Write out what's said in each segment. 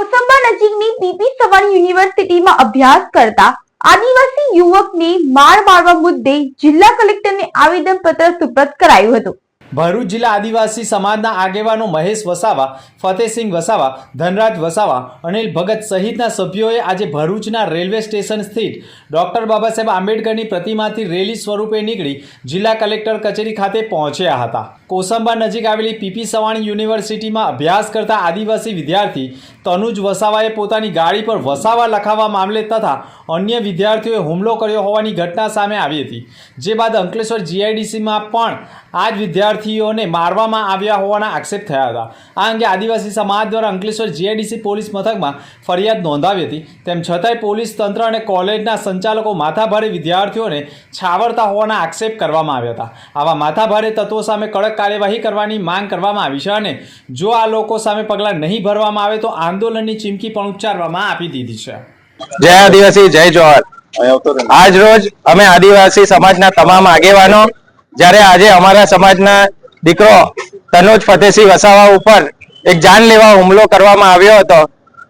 કોસંબા નજીકની પીપી સવાણી યુનિવર્સિટીમાં અભ્યાસ કરતા આદિવાસી યુવકને માર મારવા મુદ્દે જિલ્લા કલેક્ટરને આવેદનપત્ર સુપ્રત કરાયું હતું. ભરૂચ જિલ્લા આદિવાસી સમાજના આગેવાનો મહેશ વસાવા, ફતેહસિંહ વસાવા, ધનરાજ વસાવા, અનિલ ભગત સહિતના સભ્યોએ આજે ભરૂચના રેલવે સ્ટેશન સ્થિત ડૉક્ટર બાબાસાહેબ આંબેડકરની પ્રતિમાથી રેલી સ્વરૂપે નીકળી જિલ્લા કલેક્ટર કચેરી ખાતે પહોંચ્યા હતા. કોસંબા નજીક આવેલી પીપી સવાણી યુનિવર્સિટીમાં અભ્યાસ કરતા આદિવાસી વિદ્યાર્થી તનુજ વસાવાએ પોતાની ગાડી પર વસાવા લખાવવા મામલે તથા અન્ય વિદ્યાર્થીઓએ હુમલો કર્યો હોવાની ઘટના સામે આવી હતી. જે બાદ અંકલેશ્વર જીઆઈડીસીમાં પણ આ જ વિદ્યાર્થીઓને મારવામાં આવ્યા હોવાના આક્ષેપ થયા હતા. આ અંગે આદિવાસી સમાજ દ્વારા અંકલેશ્વર જીઆઈડીસી પોલીસ મથકમાં ફરિયાદ નોંધાવી હતી. તેમ છતાંય પોલીસ તંત્ર અને કોલેજના સંચાલકો માથાભારે વિદ્યાર્થીઓને છાવરતા હોવાના આક્ષેપ કરવામાં આવ્યા હતા. આવા માથાભારે તત્વો સામે કડક કાર્યવાહી કરવાની માંગ કરવામાં આવી છે અને જો આ લોકો સામે પગલાં નહીં ભરવામાં આવે તો આંદોલનની ચીમકી પણ ઉચ્ચારવામાં આપી દીધી છે. જય આદિવાસી, જય જોહર આજ રોજ અમે આદિવાસી સમાજના તમામ આગેવાનો, જ્યારે આજે અમારા સમાજના દીકરો તનોજ ફતેસિંહ વસાવા ઉપર એક જાનલેવા હુમલો કરવામાં આવ્યો હતો,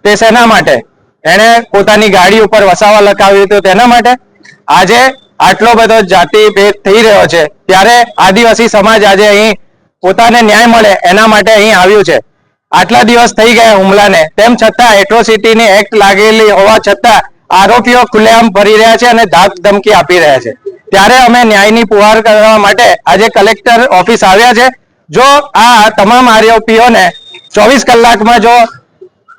તે શેના માટે? એણે પોતાની ગાડી ઉપર વસાવા લખાવ્યું હતું તેના માટે? આજે આટલો બધો જાતિ ભેદ થઈ રહ્યો છે, ત્યારે આદિવાસી સમાજ આજે અહીં પોતાને ન્યાય મળે એના માટે અહીં આવ્યું છે. આટલા દિવસ થઈ ગયા હુમલાને. તેમ છતાં એટ્રોસિટીની એક્ટ લાગેલી હોવા છતાં આરોપીઓ ખુલ્લેઆમ ફરી રહ્યા છે અને ધાક ધમકી આપી રહ્યા છે. ત્યારે અમે ન્યાયની પુહાર કરવા માટે આજે કલેક્ટર ઓફિસ આવ્યા છે. જો આ તમામ આરોપીઓને ચોવીસ કલાકમાં જો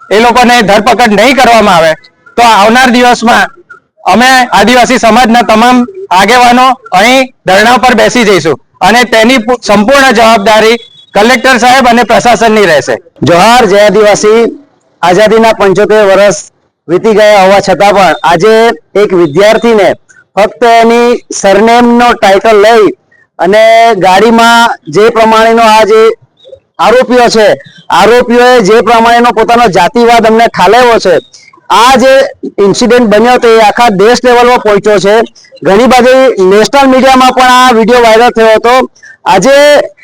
એ લોકોને ધરપકડ નહીં કરવામાં આવે, તો આવનાર દિવસમાં અમે આદિવાસી સમાજના તમામ આગેવાનો અહીં ધરણા પર બેસી જઈશું. અને તેની સંપૂર્ણ જવાબદારી કલેક્ટર સાહેબ અને પ્રશાસનની રહેશે. જોહાર જય આદિવાસી. આઝાદીના પંચોતેર વર્ષ વીતી ગયા હોવા છતાં પણ આજે એક વિદ્યાર્થીને ફક્ત એની સરનેમનો ટાઇટલ લઈ અને ગાડીમાં જે પ્રમાણેનો આ જે આરોપીઓ છે, આરોપીઓએ જે પ્રમાણેનો પોતાનો જાતિવાદ અમને ઠાલવ્યો છે, આ જે ઇન્સિડન્ટ બન્યો તો આખા દેશ લેવલમાં પહોંચ્યો છે. ઘણી બધી નેશનલ મીડિયામાં પણ આ વીડિયો વાયરલ થયો હતો. આજે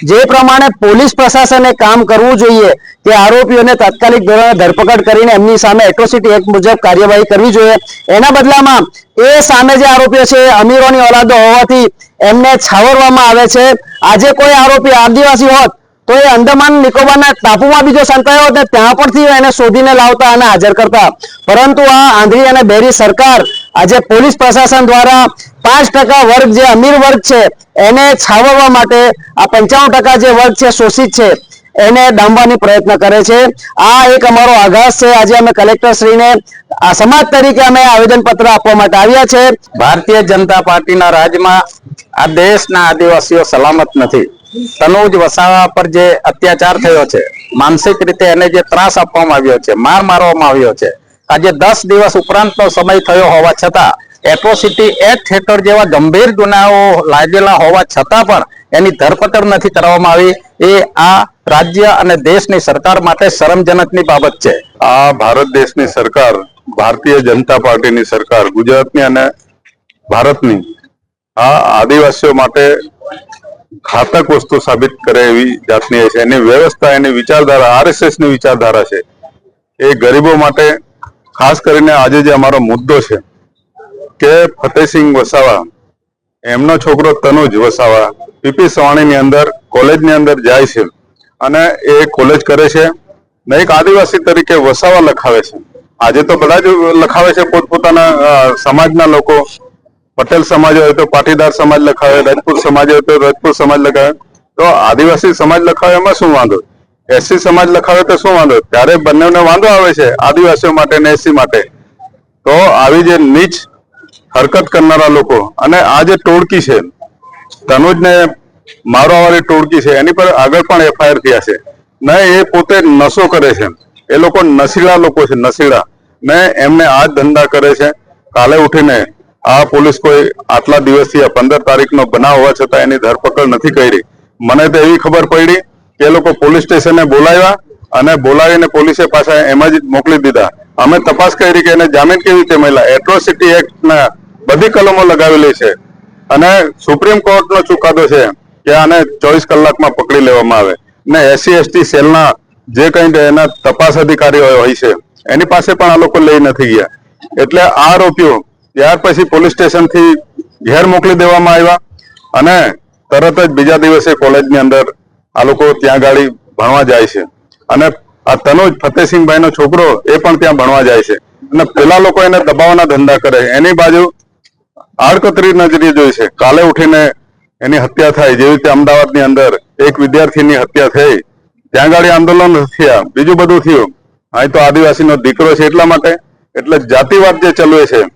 જે પ્રમાણે પોલીસ પ્રશાસને કામ કરવું જોઈએ, તે આરોપીઓને તાત્કાલિક ધોરણે ધરપકડ કરીને એમની સામે એટ્રોસિટી એક્ટ મુજબ કાર્યવાહી કરવી જોઈએ. એના બદલામાં એ સામે જે આરોપીઓ છે, અમીરોની ઓલાદો હોવાથી એમને છાવરવામાં આવે છે. આજે કોઈ આરોપી આદિવાસી હોત, તો એ અંદમાન નિકોબારના ટાપુમાં બીજો સંતાયો હોત ત્યાં પરથી એને શોધીને લાવતા અને હાજર કરતા. પરંતુ આ આંધળી અને બેરી સરકાર આજે પોલીસ પ્રશાસન દ્વારા પાંચ ટકા વર્ગ જે અમીર વર્ગ છે, એને છાવરવા માટે આ પંચાવન ટકા જે વર્ગ છે, શોષિત છે, એને ડામવાની પ્રયત્ન કરે છે. આ એક અમારો આઘાત છે. આજે અમે કલેક્ટર શ્રીને આ સમાજ તરીકે અમે આવેદન પત્ર આપવા માટે આવ્યા છે. ભારતીય જનતા પાર્ટીના રાજમાં આ દેશના આદિવાસીઓ સલામત નથી. તનુજ વસાવા પર જે અત્યાચાર થયો છે, માનસિક રીતે એને જે ત્રાસ આપવામાં આવ્યો છે, માર મારવામાં આવ્યો છે આજે દસ દિવસ ઉપરાંતનો સમય થયો હોવા છતાં, એટ્રોસિટી એક્ટ હેઠળ જેવા ગંભીર ગુનાઓ લાગેલા હોવા છતાં પણ એની ધરપકડ નથી કરવામાં આવી. એ આ રાજ્ય અને દેશની સરકાર માટે શરમજનકની બાબત છે. આ ભારત દેશની સરકાર, ભારતીય જનતા પાર્ટીની સરકાર, ગુજરાતની અને ભારતની આ આદિવાસીઓ માટે ઘાતક વસ્તુ સાબિત કરે એવી જાતની છે. એની વ્યવસ્થા, એની વિચારધારા આરએસએસની વિચારધારા છે. એ ગરીબો માટે ખાસ કરીને આજે જે અમારો મુદ્દો છે કે ફતેહસિંહ વસાવા, એમનો છોકરો તનુજ વસાવા, પીપી સવાણીની અંદર કોલેજની અંદર જાય છે અને એ કોલેજ કરે છે ને એક આદિવાસી તરીકે વસાવા લખાવે છે. આજે તો બધા જ લખાવે છે પોતપોતાના સમાજના લોકો. પટેલ સમાજ હોય તો પાટીદાર સમાજ લખાવે, રાજપૂત સમાજ હોય તો રાજપૂત સમાજ લખાવે. તો આદિવાસી સમાજ લખાવે એમાં શું વાંધો? એસસી સમાજ લખાવે તો શું વાંધો? ત્યારે બંનેને વાંધો આવે છે, આદિવાસીઓ માટે ને એસસી માટે. તો આવી જે નીચ હરકત કરનારા લોકો, અને આ જે ટોળકી છે તનુજને ને મારવાવાળી ટોળકી છે, એની પર આગળ પણ એફઆઈઆર થયા છે. ને એ પોતે નશો કરે છે. એ લોકો નશીલા લોકો છે, નશીલા. ને એમને આ ધંધા કરે છે. કાલે ઉઠીને આ પોલીસ કોઈ આટલા દિવસથી પંદર તારીખનો બનાવ હોવા છતાં એની ધરપકડ નથી કરી. મને તો એવી ખબર પડી કે લોકો પોલીસ સ્ટેશને બોલાવ્યા અને બોલાવીને પોલીસે પાછા એમ જ મોકલી દીધા. અમે તપાસ કરી કે એને જામીન કેવી રીતે મળ્યા? એટ્રોસિટી એક્ટના બધી કલમો લગાવેલી છે. અને સુપ્રીમ કોર્ટનો ચુકાદો છે કે આને ચોવીસ કલાકમાં પકડી લેવામાં આવે. ને એસસી, એસટી સેલના જે કંઈ એના તપાસ અધિકારીઓ હોય છે, એની પાસે પણ આ લોકો લઈ નથી ગયા. એટલે આ આરોપીઓ ત્યાર પછી પોલીસ સ્ટેશનથી ઘેર મોકલી દેવામાં આવ્યા અને તરત જ બીજા દિવસે કોલેજની અંદર આ લોકો ત્યાં ગાડી ભણવા જાય છે. અને આ તનુજ ફતેસિંહભાઈ નો છોકરો એ પણ ત્યાં ભણવા જાય છે. અને પેલા લોકો એને દબાવવાના ધંધા કરે એની બાજુ આડકતરી નજરે જોઈ છે. કાલે ઉઠીને એની હત્યા થાય, જેવી રીતે અમદાવાદની અંદર એક વિદ્યાર્થીની હત્યા થઈ. ત્યાં ગાડી આંદોલન થયા. બીજું બધું થયું. અહીં તો આદિવાસીનો દીકરો છે એટલા માટે. એટલે જાતિવાદ જે ચલવે છે